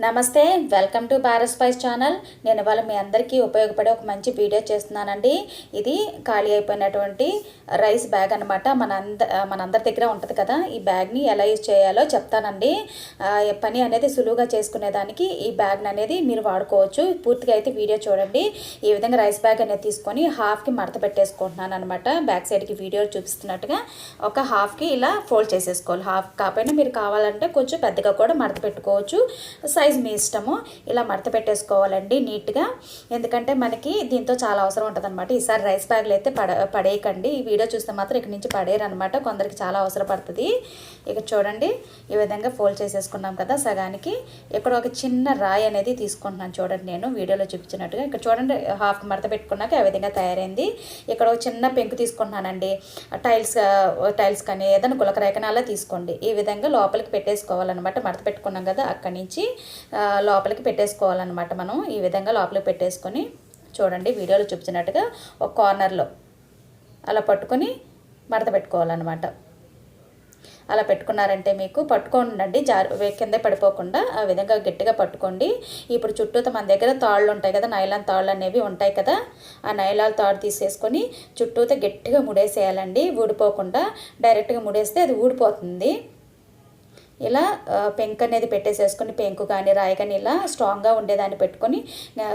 నమస్తే welcome to Bharat spice channel. నేను ఇవాళ మీ అందరికీ ఉపయోగపడే ఒక మంచి వీడియో చేస్తున్నానండి. ఇది ఖాళీ అయిపోయినటువంటి రైస్ బ్యాగ్ అనమాట మన అంద మనందరి దగ్గర ఉంటుంది కదా ఈ బ్యాగ్ని ఎలా యూజ్ చేయాలో చెప్తానండి. పని అనేది సులువుగా చేసుకునేదానికి ఈ బ్యాగ్ని అనేది మీరు వాడుకోవచ్చు. పూర్తిగా అయితే వీడియో చూడండి. ఈ విధంగా రైస్ బ్యాగ్ అనేది తీసుకొని హాఫ్కి మడత పెట్టేసుకుంటున్నాను అనమాట బ్యాక్ సైడ్కి వీడియో చూపిస్తున్నట్టుగా ఒక హాఫ్కి ఇలా ఫోల్డ్ చేసేసుకోవాలి. హాఫ్ కాకపోయినా మీరు కావాలంటే కొంచెం పెద్దగా కూడా మడత పెట్టుకోవచ్చు. సైజ్ మీ ఇష్టము ఇలా మడత పెట్టేసుకోవాలండి నీట్గా. ఎందుకంటే మనకి దీంతో చాలా అవసరం ఉంటుంది అనమాట ఈసారి రైస్ బ్యాగ్లు అయితే పడ పడేయకండి. ఈ వీడియో చూస్తే మాత్రం ఇక్కడి నుంచి పడేయరనమాట కొందరికి చాలా అవసరపడుతుంది. ఇక చూడండి ఈ విధంగా ఫోల్డ్ చేసేసుకున్నాం కదా సగానికి. ఇక్కడ ఒక చిన్న రాయి అనేది తీసుకుంటున్నాను చూడండి నేను. వీడియోలో చూపించినట్టుగా. ఇక్కడ చూడండి హాఫ్ మడత పెట్టుకున్నాక ఆ విధంగా తయారైంది. ఇక్కడ ఒక చిన్న పెంకు తీసుకుంటున్నానండి. టైల్స్ టైల్స్ కానీ ఏదైనా గులకరేకన అలా తీసుకోండి. ఈ విధంగా లోపలికి పెట్టేసుకోవాలన్నమాట. మడత పెట్టుకున్నాం కదా అక్కడి నుంచి. లోపలికి పెట్టేసుకోవాలన్నమాట మనం. ఈ విధంగా లోపలికి పెట్టేసుకొని చూడండి వీడియోలో చూపించినట్టుగా ఒక కార్నర్లో అలా పట్టుకొని మడత పెట్టుకోవాలన్నమాట. అలా పెట్టుకున్నారంటే మీకు పట్టుకోండి జారు కిందే కింద పడిపోకుండా ఆ విధంగా గట్టిగా పట్టుకోండి. ఇప్పుడు చుట్టూతో మన దగ్గర తాళ్ళు ఉంటాయి కదా నైలాన్ తాళ్ళు అనేవి ఉంటాయి కదా ఆ నైలాన్ తాడు తీసేసుకొని చుట్టూతో గట్టిగా ముడేసేయాలండి. ఊడిపోకుండా డైరెక్ట్గా ముడేస్తే అది ఊడిపోతుంది. ఇలా పెంకు అనేది పెట్టేసేసుకొని పెంకు కానీ రాయి కానీ ఇలా స్ట్రాంగ్గా ఉండేదాన్ని పెట్టుకొని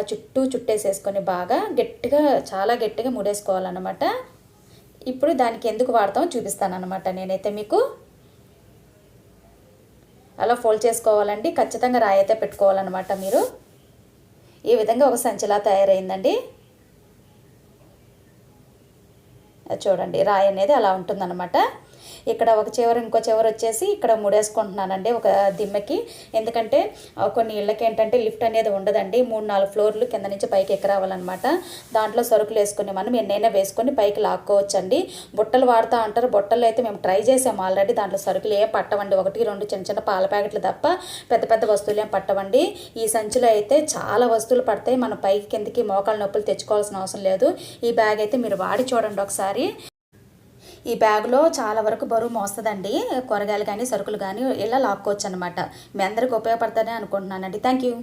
చుట్టూ చుట్టేసేసుకొని బాగా గట్టిగా చాలా గట్టిగా ముడేసుకోవాలన్నమాట. ఇప్పుడు దానికి ఎందుకు వాడతామో చూపిస్తానమాట నేనైతే మీకు. అలా ఫోల్డ్ చేసుకోవాలండి. ఖచ్చితంగా రాయి అయితే పెట్టుకోవాలన్నమాట మీరు. ఈ విధంగా ఒక సంచిలా తయారైందండి. చూడండి రాయి అనేది అలా ఉంటుందన్నమాట. ఇక్కడ ఒక చివర ఇంకో చివర వచ్చేసి ఇక్కడ ముడేసుకుంటున్నానండి ఒక దిమ్మకి. ఎందుకంటే కొన్ని ఇళ్ళకి ఏంటంటే లిఫ్ట్ అనేది ఉండదండి. మూడు నాలుగు ఫ్లోర్లు కింద నుంచి పైకి ఎక్కరావాలన్నమాట. దాంట్లో సరుకులు వేసుకొని మనం ఎన్నైనా వేసుకొని పైకి లాక్కోవచ్చండి. బుట్టలు వాడుతూ ఉంటారు బుట్టలు అయితే మేము ట్రై చేసాము ఆల్రెడీ. దాంట్లో సరుకులు ఏం పట్టవండి. ఒకటి రెండు చిన్న చిన్న పాల ప్యాకెట్లు తప్ప పెద్ద పెద్ద వస్తువులు ఏం పట్టవండి. ఈ సంచిలో అయితే చాలా వస్తువులు పడతాయి. మనం పైకి కిందకి మోకాళ్ళ నొప్పులు తెచ్చుకోవాల్సిన అవసరం లేదు. ఈ బ్యాగ్ అయితే మీరు వాడి చూడండి ఒకసారి. ఈ బ్యాగ్లో చాలా వరకు బరువు మోస్తుందండి. కూరగాయలు కానీ సరుకులు కానీ ఇలా లాక్కోవచ్చు అనమాట మీ అందరికి ఉపయోగపడతానే అనుకుంటున్నానండి. Thank you